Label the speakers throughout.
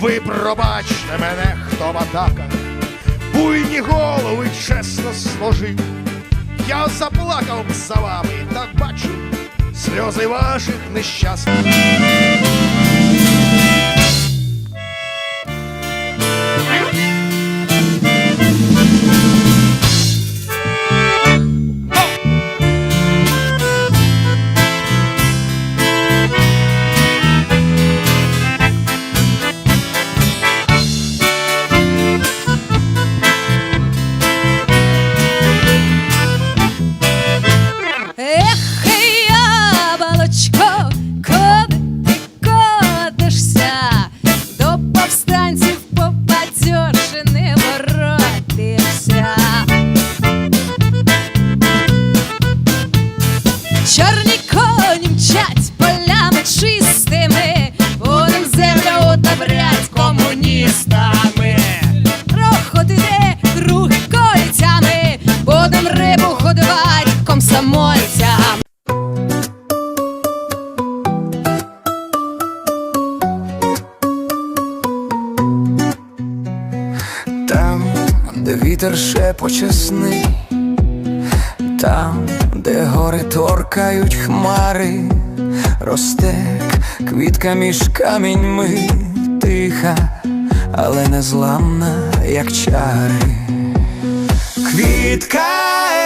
Speaker 1: Ви пробачте мене, хто в атаках, буйні голови чесно сложив. Я заплакав за вами, так бачу, сльози ваших нещасних.
Speaker 2: квітка між каміньми тиха, але незламна, як чари. Квітка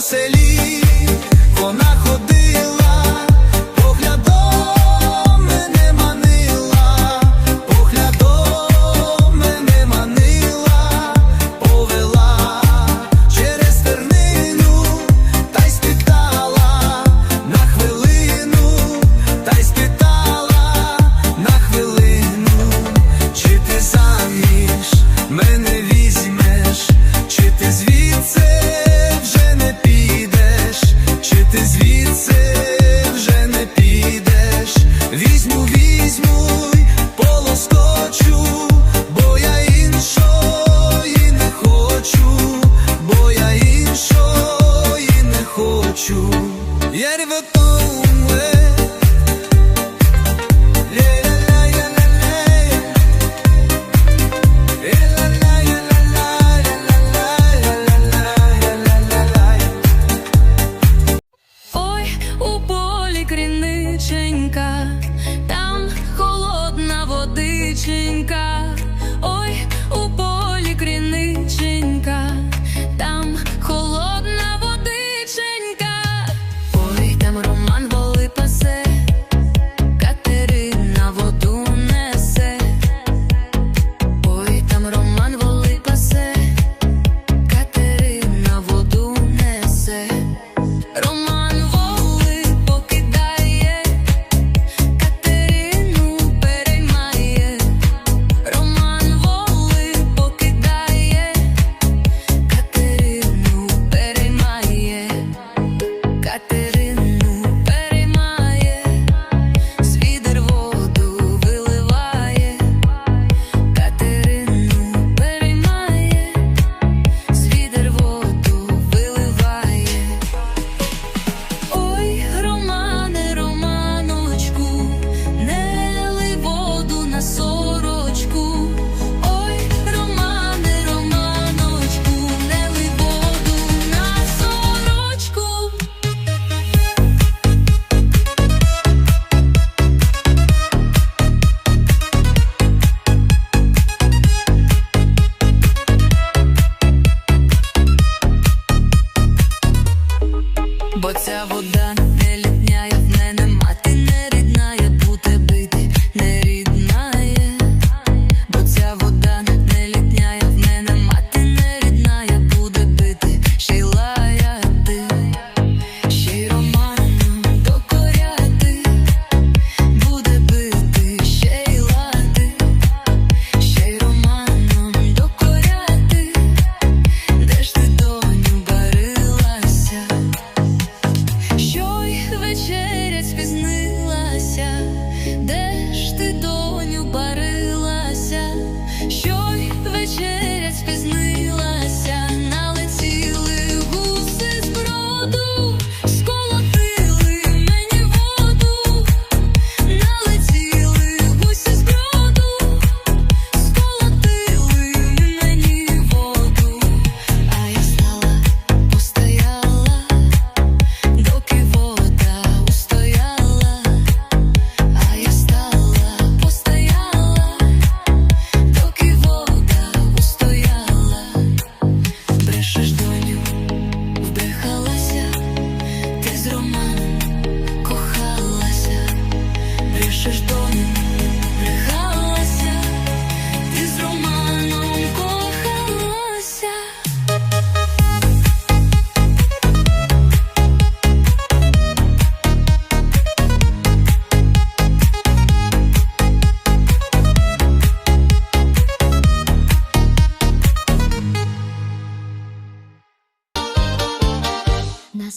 Speaker 3: você liga.
Speaker 1: Ser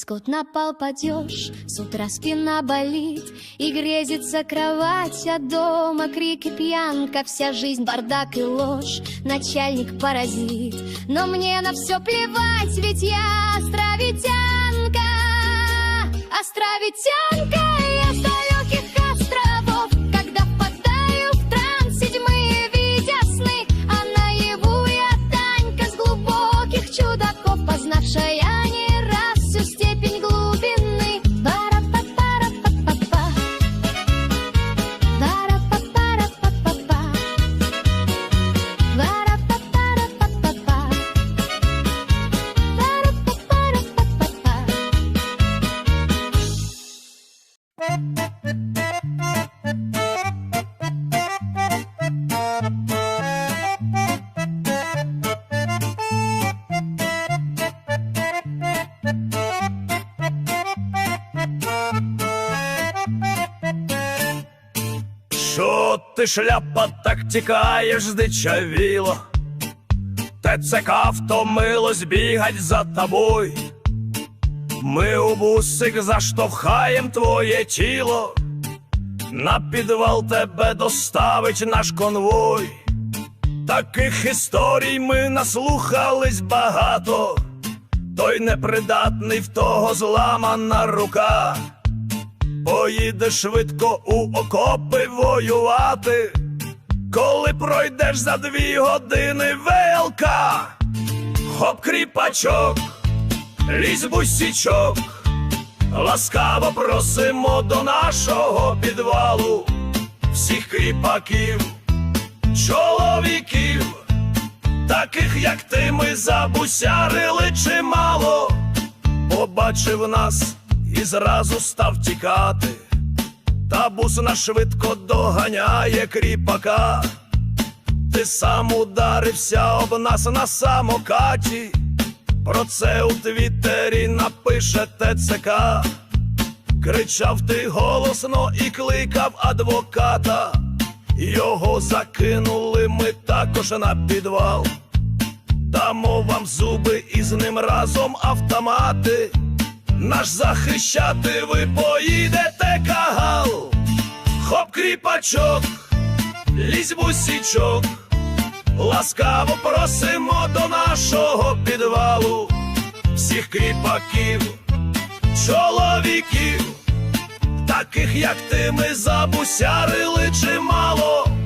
Speaker 1: скот на пол падешь, с утра спина болит И грезится кровать, а дома крик и пьянка Вся жизнь бардак и ложь, начальник паразит. Но мне на все плевать, ведь я островитянка Островитянка,
Speaker 4: ти шляпа так тікаєш здичавіло? ТЦК втомилось бігать за тобой. Ми у бусик заштовхаєм твоє тіло, на підвал тебе доставить наш конвой. Таких історій ми наслухались багато, той непридатний в того зламана рука. Поїдеш швидко у окопи воювати, коли пройдеш за дві години ВЛК, хоп кріпачок, лізь бусічок, ласкаво просимо до нашого підвалу всіх кріпаків чоловіків, таких як ти, ми забусярили чимало. Побачив нас і зразу став тікати. Та бус нас швидко доганяє кріпака. Ти сам ударився об нас на самокаті. Про це у твіттері напише ТЦК. Кричав ти голосно і кликав адвоката. Його закинули ми також на підвал. Дамо вам зуби і з ним разом автомати. Наш захищати ви поїдете кагал. Хоп, кріпачок, лізь бусічок. Ласкаво просимо до нашого підвалу всіх кріпаків, чоловіків, таких як ти ми забусярили чимало.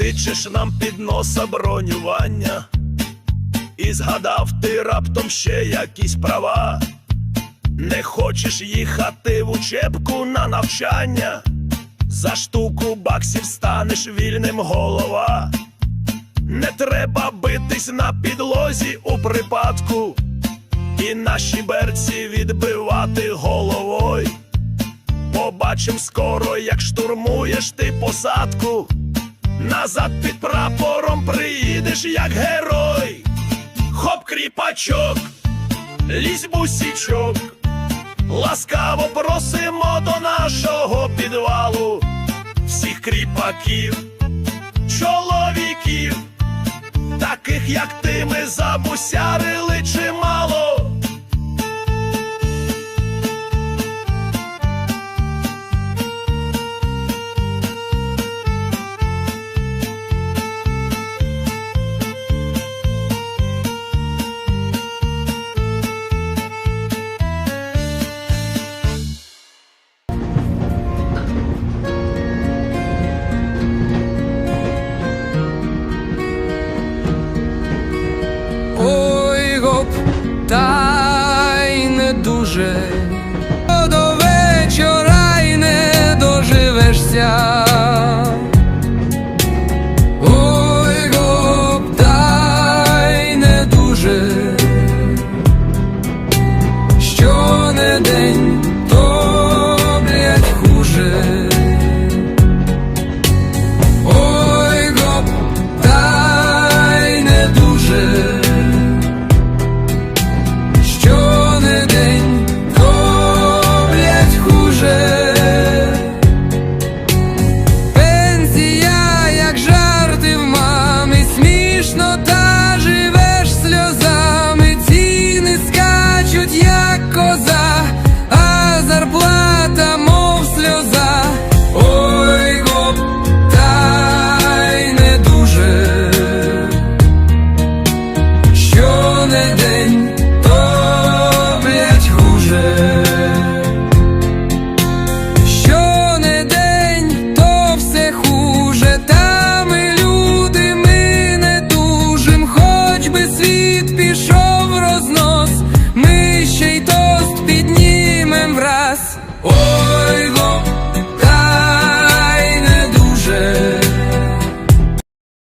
Speaker 4: Тичеш нам під носа бронювання? І згадав ти раптом ще якісь права. Не хочеш їхати в учебку на навчання, за штуку баксів станеш вільним голова. Не треба битись на підлозі у припадку, і наші берці відбивати головою. Побачим скоро, як штурмуєш ти посадку. Назад під прапором приїдеш як герой. Хоп, кріпачок, лізь бусічок. Ласкаво просимо до нашого підвалу всіх кріпаків, чоловіків, таких як ти ми забусярили чимало.